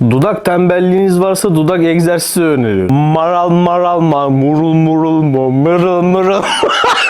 Dudak tembelliğiniz varsa dudak egzersizi öneriyorum. Maral maral ma, murul murul mu, mırıl mırıl.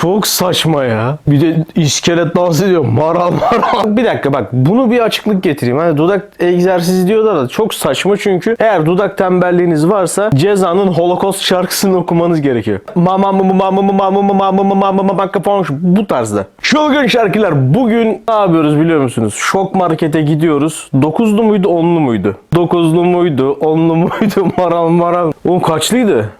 Çok saçma ya. Bir de iskelet dans ediyor. Maral maral. Bir dakika bak bunu bir açıklık getireyim. Hani dudak egzersizi diyorlar da çok saçma çünkü eğer dudak tembelliğiniz varsa cezanın holokost şarkısını okumanız gerekiyor. Mama mı mama mı mama mı mama mı mama bu tarzda. Çılgın şarkılar. Bugün ne yapıyoruz biliyor musunuz? Şok markete gidiyoruz. Dokuzlu muydu onlu muydu? Dokuzlu muydu onlu muydu maral maral. Oğlum kaçlıydı?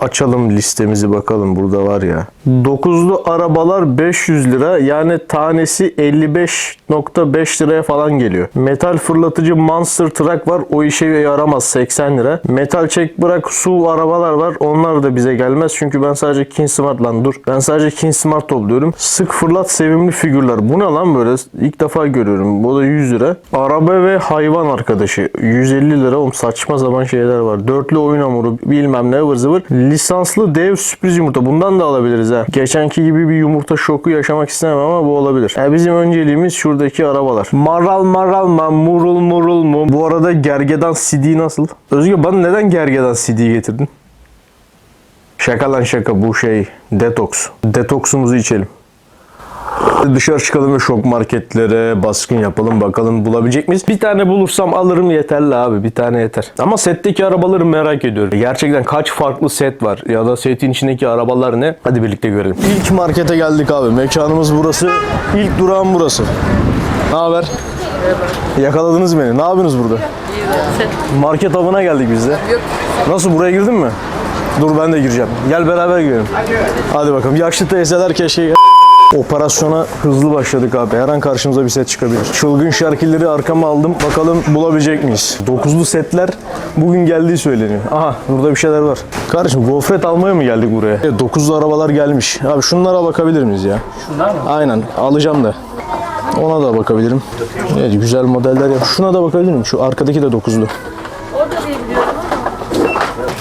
Açalım listemizi bakalım burada var ya. Dokuzlu arabalar 500 lira yani tanesi 55.5 liraya falan geliyor. Metal fırlatıcı Monster Truck var o işe yaramaz 80 lira. Metal çek bırak su arabalar var onlar da bize gelmez çünkü ben sadece King Smart lan dur. Ben sadece King Smart topluyorum. Sık fırlat sevimli figürler. Bu ne lan böyle? İlk defa görüyorum. Bu da 100 lira. Araba ve hayvan arkadaşı 150 lira. Oğlum saçma sapan şeyler var. Dörtlü oyun hamuru bilmem ne ıvır zıvır. Lisanslı dev sürpriz yumurta. Bundan da alabiliriz ha. Geçenki gibi bir yumurta şoku yaşamak istemem ama bu olabilir. E bizim önceliğimiz şuradaki arabalar. Maral maral ma murul murul mu. Bu arada gergedan CD nasıl? Özgür bana neden gergedan CD getirdin? Şaka lan şaka bu şey detoks. Detoksumuzu içelim. Dışarı çıkalım ve şok marketlere baskın yapalım bakalım bulabilecek miyiz? Bir tane bulursam alırım yeterli abi bir tane yeter. Ama setteki arabaları merak ediyorum. Gerçekten kaç farklı set var ya da setin içindeki arabalar ne? Hadi birlikte görelim. İlk markete geldik abi. Mekanımız burası. İlk durağım burası. Ne haber? Yakaladınız beni. Ne yapıyorsunuz burada? Market avına geldik biz de. Nasıl buraya girdin mi? Dur ben de gireceğim. Gel beraber girelim. Hadi bakalım. Yaşlı teyzeler keşke Operasyona hızlı başladık abi. Her an karşımıza bir set çıkabilir. Çılgın şarkıları arkama aldım. Bakalım bulabilecek miyiz? Dokuzlu setler bugün geldiği söyleniyor. Aha burada bir şeyler var. Kardeşim gofret almaya mı geldik buraya? Evet, dokuzlu arabalar gelmiş. Abi şunlara bakabilir miyiz ya? Şunlar mı? Aynen alacağım da. Ona da bakabilirim. Evet güzel modeller yap. Şuna da bakabilir miyim? Şu arkadaki de dokuzlu. Orada diye biliyorum.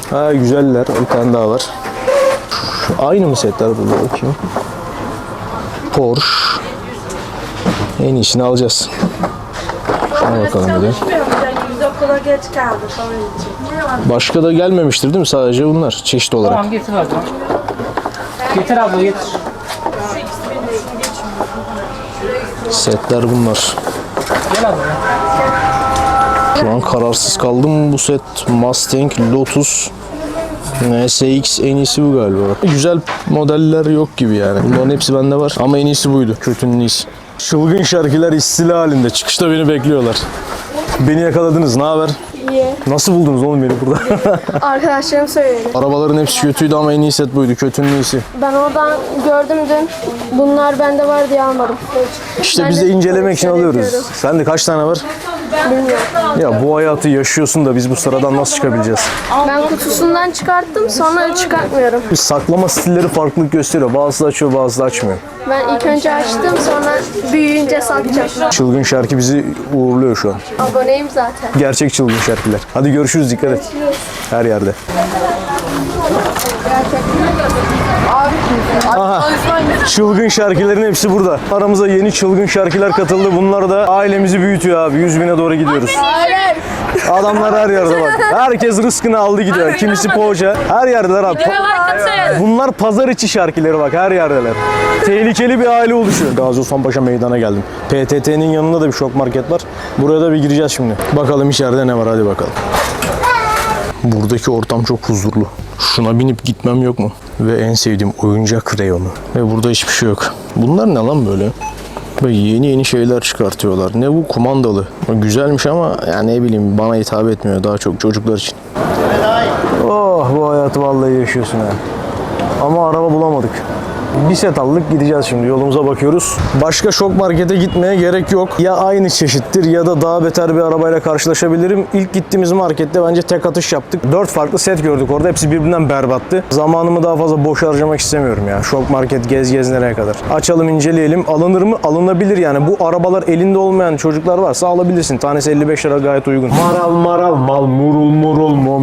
Ha güzeller. Bir tane daha var. Şu aynı mı setler burada bakayım. Porsche. En iyisini alacağız. Şuna bakalım bir de. Başka da gelmemiştir değil mi? Sadece bunlar çeşit olarak. Tamam getir abla. Getir abla getir. Setler bunlar. Gel abla. Şu an kararsız kaldım. Bu set Mustang, Lotus, NSX en iyisi bu galiba. Güzel modeller yok gibi yani. Bunların hepsi bende var. Ama en iyisi buydu. Kötünün iyisi. Çılgın şarkılar istila halinde. Çıkışta beni bekliyorlar. Beni yakaladınız. Ne haber? İyi. Nasıl buldunuz oğlum beni burada? Arkadaşlarım söyledi. Arabaların hepsi kötüydü ama en iyi set buydu. Kötünün iyisi. Ben oradan gördüm dün. Bunlar bende var diye almadım. İşte Ben biz de incelemek için alıyoruz. yapıyorum. Sen de kaç tane var? Bilmiyorum. Ya bu hayatı yaşıyorsun da biz bu sıradan nasıl çıkabileceğiz? Ben kutusundan çıkarttım sonra çıkartmıyorum. Bir saklama stilleri farklılık gösteriyor. Bazısı açıyor bazısı açmıyor. Ben ilk önce açtım sonra büyüyünce satacağım. Çılgın şarkı bizi uğurluyor şu an. Aboneyim zaten. Gerçek çılgın şarkılar. Hadi görüşürüz dikkat et. Her yerde. Aha. Çılgın şarkıların hepsi burada. Aramıza yeni çılgın şarkılar katıldı. Bunlar da ailemizi büyütüyor abi. 100 bine doğru gidiyoruz. Adamlar her yerde bak. Herkes rızkını aldı gidiyor. Kimisi poğaça. Her yerdeler abi. Bunlar pazar içi şarkıları bak her yerdeler. Tehlikeli bir aile oluşuyor. Gazi Osman Paşa meydana geldim. PTT'nin yanında da bir şok market var. Buraya da bir gireceğiz şimdi. Bakalım içeride ne var hadi bakalım. Buradaki ortam çok huzurlu. Şuna binip gitmem yok mu? Ve en sevdiğim oyuncak reyonu. Ve burada hiçbir şey yok. Bunlar ne lan böyle? Böyle yeni yeni şeyler çıkartıyorlar. Ne bu kumandalı? Güzelmiş ama yani ne bileyim bana hitap etmiyor. Daha çok çocuklar için. Oh bu hayatı vallahi yaşıyorsun ha. Ama araba bulamadık. Bir set aldık gideceğiz şimdi yolumuza bakıyoruz. Başka şok markete gitmeye gerek yok. Ya aynı çeşittir ya da daha beter bir arabayla karşılaşabilirim. İlk gittiğimiz markette bence tek atış yaptık. Dört farklı set gördük orada. Hepsi birbirinden berbattı. Zamanımı daha fazla boş harcamak istemiyorum ya. Şok market gez gez nereye kadar. Açalım inceleyelim. Alınır mı? Alınabilir yani. Bu arabalar elinde olmayan çocuklar varsa alabilirsin. Tanesi 55 lira gayet uygun. Maral maral mal murul murul mu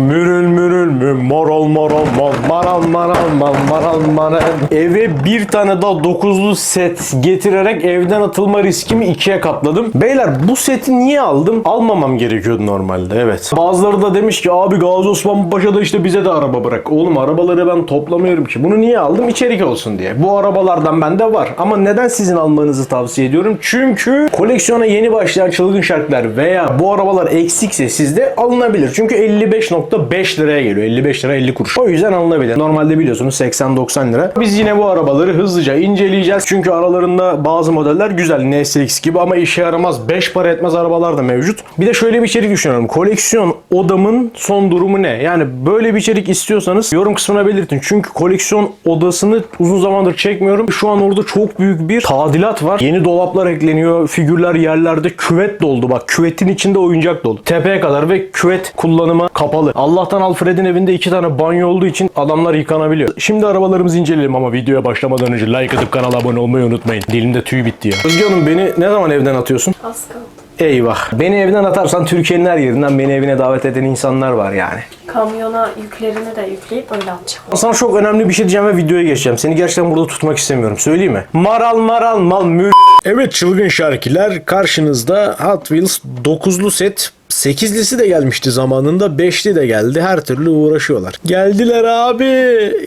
mal maral maral mal maral maral. Eve ve bir tane daha dokuzlu set getirerek evden atılma riskimi ikiye katladım. Beyler bu seti niye aldım? Almamam gerekiyordu normalde evet. Bazıları da demiş ki abi Gazi Osman Paşa'da işte bize de araba bırak. Oğlum arabaları ben toplamıyorum ki. Bunu niye aldım? İçerik olsun diye. Bu arabalardan bende var. Ama neden sizin almanızı tavsiye ediyorum? Çünkü koleksiyona yeni başlayan çılgın şarkılar veya bu arabalar eksikse sizde alınabilir. Çünkü 55.5 liraya geliyor. 55 lira 50 kuruş. O yüzden alınabilir. Normalde biliyorsunuz 80-90 lira. Biz yine bu arabaları hızlıca inceleyeceğiz. Çünkü aralarında bazı modeller güzel. NSX gibi ama işe yaramaz. 5 para etmez arabalar da mevcut. Bir de şöyle bir içerik düşünüyorum. Koleksiyon odamın son durumu ne? Yani böyle bir içerik istiyorsanız yorum kısmına belirtin. Çünkü koleksiyon odasını uzun zamandır çekmiyorum. Şu an orada çok büyük bir tadilat var. Yeni dolaplar ekleniyor. Figürler yerlerde küvet doldu. Bak küvetin içinde oyuncak dolu. Tepeye kadar ve küvet kullanıma kapalı. Allah'tan Alfred'in evinde iki tane banyo olduğu için adamlar yıkanabiliyor. Şimdi arabalarımızı inceleyelim ama videoya başlamadan önce like atıp kanala abone olmayı unutmayın. Dilimde tüy bitti ya. Özge Hanım beni ne zaman evden atıyorsun? Az kaldı. Eyvah. Beni evden atarsan Türkiye'nin her yerinden beni evine davet eden insanlar var yani. Kamyona yüklerini de yükleyip öyle atacağım. Sana çok önemli bir şey diyeceğim ve videoya geçeceğim. Seni gerçekten burada tutmak istemiyorum. Söyleyeyim mi? Maral maral mal mül. Evet çılgın şarkiler karşınızda Hot Wheels 9'lu set 8'lisi de gelmişti zamanında 5'li de geldi. Her türlü uğraşıyorlar. Geldiler abi.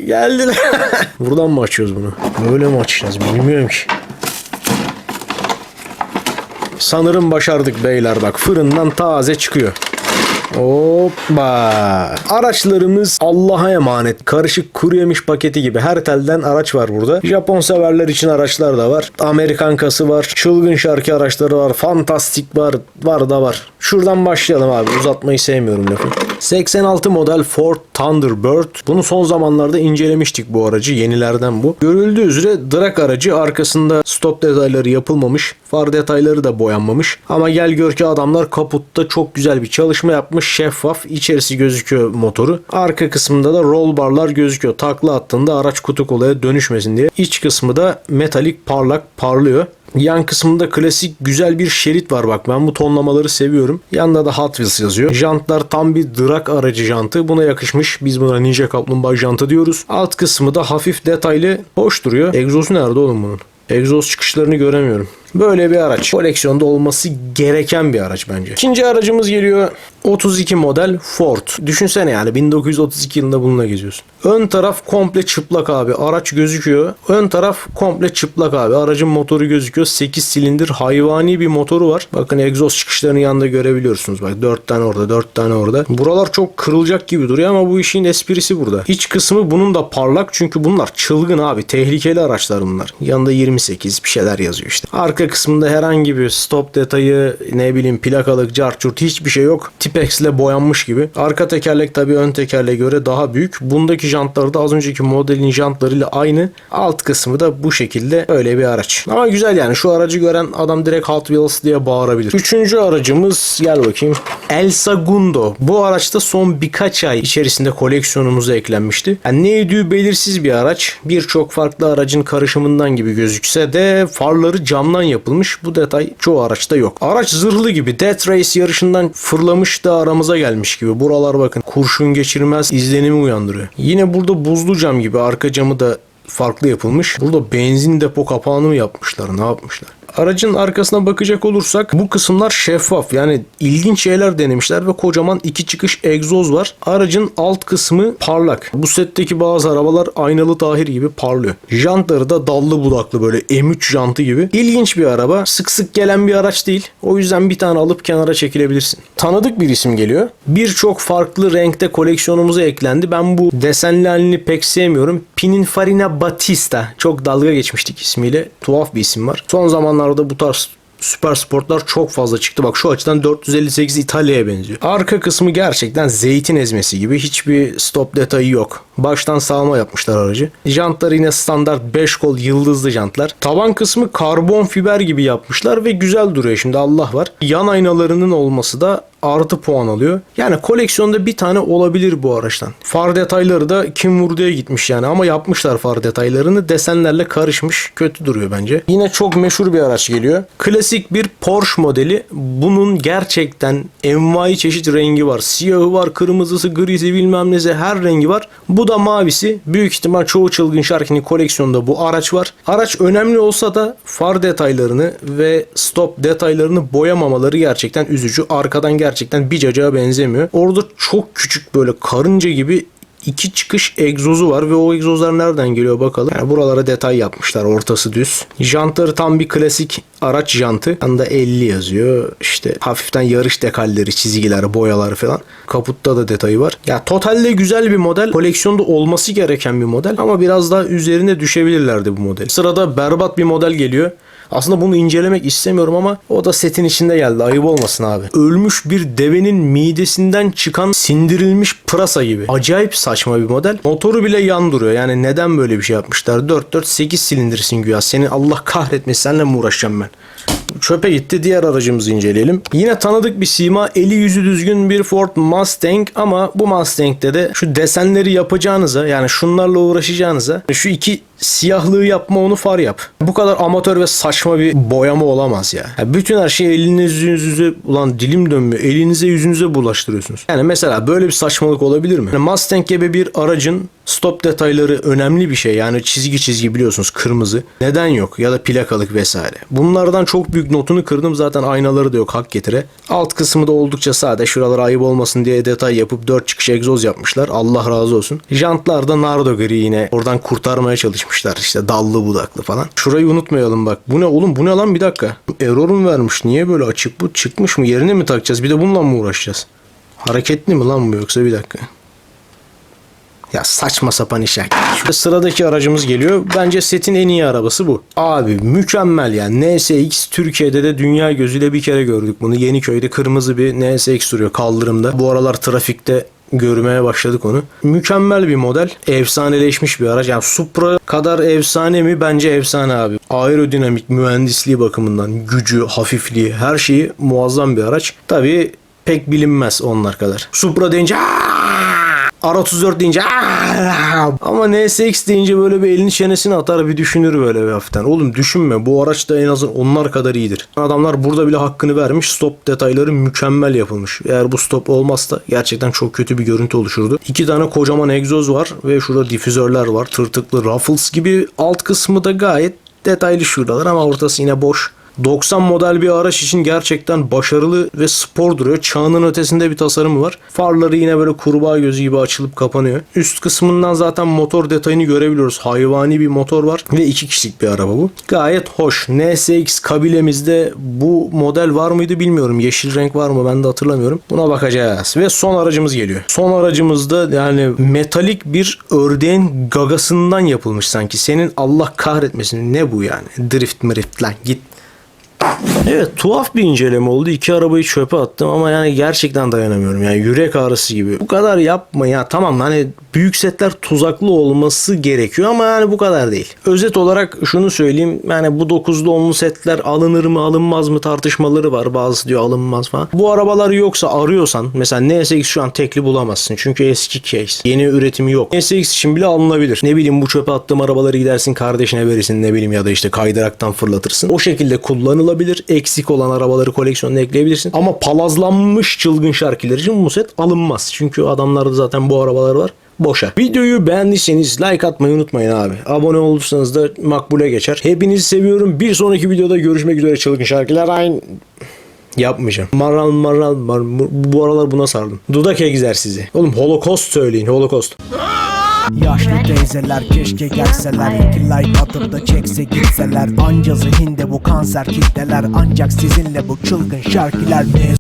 Geldiler. Buradan mı açıyoruz bunu? Böyle mi açacağız bilmiyorum ki. Sanırım başardık beyler bak fırından taze çıkıyor. Hoppa. Araçlarımız Allah'a emanet. Karışık kuru yemiş paketi gibi her telden araç var burada. Japon severler için araçlar da var. Amerikan kası var. Çılgın şarkı araçları var. Fantastik var. Var da var. Şuradan başlayalım abi. Uzatmayı sevmiyorum lafı. 86 model Ford Thunderbird. Bunu son zamanlarda incelemiştik bu aracı. Yenilerden bu. Görüldüğü üzere drag aracı arkasında stop detayları yapılmamış. Far detayları da boyanmamış. Ama gel gör ki adamlar kaputta çok güzel bir çalışma yapmış. Şeffaf. içerisi gözüküyor motoru. Arka kısmında da roll barlar gözüküyor. Takla attığında araç kutu kolaya dönüşmesin diye. İç kısmı da metalik parlak parlıyor. Yan kısmında klasik güzel bir şerit var bak ben bu tonlamaları seviyorum. Yanında da Hot Wheels yazıyor. Jantlar tam bir drag aracı jantı. Buna yakışmış. Biz buna Ninja Kaplumbağa jantı diyoruz. Alt kısmı da hafif detaylı. Hoş duruyor. Egzozu nerede oğlum bunun? Egzoz çıkışlarını göremiyorum. Böyle bir araç. Koleksiyonda olması gereken bir araç bence. İkinci aracımız geliyor. 32 model Ford. Düşünsene yani 1932 yılında bununla geziyorsun. Ön taraf komple çıplak abi. Araç gözüküyor. Ön taraf komple çıplak abi. Aracın motoru gözüküyor. 8 silindir hayvani bir motoru var. Bakın egzoz çıkışlarını yanında görebiliyorsunuz. Bak 4 tane orada 4 tane orada. Buralar çok kırılacak gibi duruyor ama bu işin esprisi burada. İç kısmı bunun da parlak çünkü bunlar çılgın abi. Tehlikeli araçlar bunlar. Yanında 28 bir şeyler yazıyor işte. Arka kısmında herhangi bir stop detayı ne bileyim plakalık, carçurt hiçbir şey yok. Tipex ile boyanmış gibi. Arka tekerlek tabii ön tekerleğe göre daha büyük. Bundaki jantlar da az önceki modelin jantlarıyla aynı. Alt kısmı da bu şekilde öyle bir araç. Ama güzel yani şu aracı gören adam direkt Hot Wheels diye bağırabilir. Üçüncü aracımız gel bakayım. El Segundo. Bu araçta son birkaç ay içerisinde koleksiyonumuza eklenmişti. Yani ne ödüğü belirsiz bir araç. Birçok farklı aracın karışımından gibi gözükse de farları camdan yapılmış. Bu detay çoğu araçta yok. Araç zırhlı gibi Death Race yarışından fırlamış da aramıza gelmiş gibi. Buralar bakın kurşun geçirmez izlenimi uyandırıyor. Yine burada buzlu cam gibi arka camı da farklı yapılmış. Burada benzin depo kapağını mı yapmışlar? Ne yapmışlar? Aracın arkasına bakacak olursak bu kısımlar şeffaf. Yani ilginç şeyler denemişler ve kocaman iki çıkış egzoz var. Aracın alt kısmı parlak. Bu setteki bazı arabalar aynalı tahir gibi parlıyor. Jantları da dallı budaklı böyle M3 jantı gibi. İlginç bir araba. Sık sık gelen bir araç değil. O yüzden bir tane alıp kenara çekilebilirsin. Tanıdık bir isim geliyor. Birçok farklı renkte koleksiyonumuza eklendi. Ben bu desenli halini pek sevmiyorum. Pininfarina Batista. Çok dalga geçmiştik ismiyle. Tuhaf bir isim var. Son zamanlarda bu tarz süper sportlar çok fazla çıktı. Bak şu açıdan 458 İtalya'ya benziyor. Arka kısmı gerçekten zeytin ezmesi gibi. Hiçbir stop detayı yok. Baştan sağma yapmışlar aracı. Jantlar yine standart 5 kol yıldızlı jantlar. Tavan kısmı karbon fiber gibi yapmışlar ve güzel duruyor şimdi Allah var. Yan aynalarının olması da artı puan alıyor. Yani koleksiyonda bir tane olabilir bu araçtan. Far detayları da kim vurduya gitmiş yani ama yapmışlar far detaylarını desenlerle karışmış. Kötü duruyor bence. Yine çok meşhur bir araç geliyor. Klasik bir Porsche modeli. Bunun gerçekten envai çeşit rengi var. Siyahı var, kırmızısı, grisi bilmem nesi her rengi var. Bu da mavisi. Büyük ihtimal çoğu çılgın şarkının koleksiyonunda bu araç var. Araç önemli olsa da far detaylarını ve stop detaylarını boyamamaları gerçekten üzücü. Arkadan gerçekten bir cacağa benzemiyor. Orada çok küçük böyle karınca gibi iki çıkış egzozu var ve o egzozlar nereden geliyor bakalım. Yani buralara detay yapmışlar. Ortası düz. Jantları tam bir klasik araç jantı. Yanında 50 yazıyor. İşte hafiften yarış dekalleri, çizgiler, boyalar falan. Kaputta da detayı var. Ya totalde güzel bir model. Koleksiyonda olması gereken bir model ama biraz daha üzerine düşebilirlerdi bu model. Sırada berbat bir model geliyor. Aslında bunu incelemek istemiyorum ama o da setin içinde geldi. Ayıp olmasın abi. Ölmüş bir devenin midesinden çıkan sindirilmiş pırasa gibi. Acayip saçma bir model. Motoru bile yan duruyor. Yani neden böyle bir şey yapmışlar? 4-4-8 silindirsin güya. Seni Allah kahretmesin. Seninle mi uğraşacağım ben? Çöpe gitti. Diğer aracımızı inceleyelim. Yine tanıdık bir sima. Eli yüzü düzgün bir Ford Mustang ama bu Mustang'de de şu desenleri yapacağınıza yani şunlarla uğraşacağınıza şu iki siyahlığı yapma onu far yap. Bu kadar amatör ve saçma bir boyama olamaz ya. Ya bütün her şeyi eliniz yüzünüze ulan dilim dönmüyor. Elinize yüzünüze bulaştırıyorsunuz. Yani mesela böyle bir saçmalık olabilir mi? Yani Mustang gibi bir aracın stop detayları önemli bir şey. Yani çizgi çizgi biliyorsunuz kırmızı. Neden yok? Ya da plakalık vesaire. Bunlardan çok büyük notunu kırdım. Zaten aynaları da yok hak getire. Alt kısmı da oldukça sade. Şuralara ayıp olmasın diye detay yapıp 4 çıkış egzoz yapmışlar. Allah razı olsun. Jantlar da nardo gri yine. Oradan kurtarmaya çalışmışlar. İşte dallı budaklı falan. Şurayı unutmayalım bak. Bu ne oğlum? Bu ne lan bir dakika. Error mu vermiş? Niye böyle açık bu? Çıkmış mı? Yerine mi takacağız? Bir de bununla mı uğraşacağız? Hareketli mi lan bu yoksa bir dakika. Ya saçma sapan iş ya. Şu sıradaki aracımız geliyor. Bence setin en iyi arabası bu. Abi mükemmel yani. NSX Türkiye'de de dünya gözüyle bir kere gördük bunu. Yeniköy'de kırmızı bir NSX duruyor kaldırımda. Bu aralar trafikte görmeye başladık onu. Mükemmel bir model. Efsaneleşmiş bir araç. Yani Supra kadar efsane mi? Bence efsane abi. Aerodinamik, mühendisliği bakımından, gücü, hafifliği, her şeyi muazzam bir araç. Tabii pek bilinmez onlar kadar. Supra deyince R34 deyince ama NSX deyince böyle bir elini çenesine atar bir düşünür böyle bir hafiften. Oğlum düşünme bu araç da en azından onlar kadar iyidir. Adamlar burada bile hakkını vermiş. Stop detayları mükemmel yapılmış. Eğer bu stop olmazsa gerçekten çok kötü bir görüntü oluşurdu. İki tane kocaman egzoz var ve şurada difüzörler var. Tırtıklı Ruffles gibi. Alt kısmı da gayet detaylı şuralar ama ortası yine boş. 90 model bir araç için gerçekten başarılı ve spor duruyor. Çağının ötesinde bir tasarımı var. Farları yine böyle kurbağa gözü gibi açılıp kapanıyor. Üst kısmından zaten motor detayını görebiliyoruz. Hayvani bir motor var ve iki kişilik bir araba bu. Gayet hoş. NSX kabilemizde bu model var mıydı bilmiyorum. Yeşil renk var mı ben de hatırlamıyorum. Buna bakacağız. Ve son aracımız geliyor. Son aracımızda yani metalik bir ördeğin gagasından yapılmış sanki. Senin Allah kahretmesin. Ne bu yani? Drift mrift lan git. Evet tuhaf bir inceleme oldu. İki arabayı çöpe attım ama yani gerçekten dayanamıyorum. Yani yürek ağrısı gibi. Bu kadar yapma ya. Tamam hani büyük setler tuzaklı olması gerekiyor ama yani bu kadar değil. Özet olarak şunu söyleyeyim. Yani bu 9'lu 10'lu setler alınır mı alınmaz mı tartışmaları var. Bazısı diyor alınmaz falan. Bu arabalar yoksa arıyorsan mesela NSX şu an tekli bulamazsın. Çünkü eski case. Yeni üretimi yok. NSX için bile alınabilir. Ne bileyim bu çöpe attığım arabaları gidersin kardeşine verirsin ne bileyim ya da işte kaydıraktan fırlatırsın. O şekilde kullanılabilir. Eksik olan arabaları koleksiyonuna ekleyebilirsin. Ama palazlanmış çılgın şarkılar için bu set alınmaz. Çünkü adamlarda zaten bu arabalar var. Boşa. Videoyu beğendiyseniz like atmayı unutmayın abi. Abone olursanız da makbule geçer. Hepinizi seviyorum. Bir sonraki videoda görüşmek üzere çılgın şarkılar. Aynı Yapmayacağım. Maral maral mar bu aralar buna sardım. Dudak egzersizi. Oğlum holocaust söyleyin holocaust. Yaşlı teyzeler keşke gelseler. İki like atıp da çekse gitseler. Anca zihinde bu kanser kitleler. Ancak sizinle bu çılgın mezun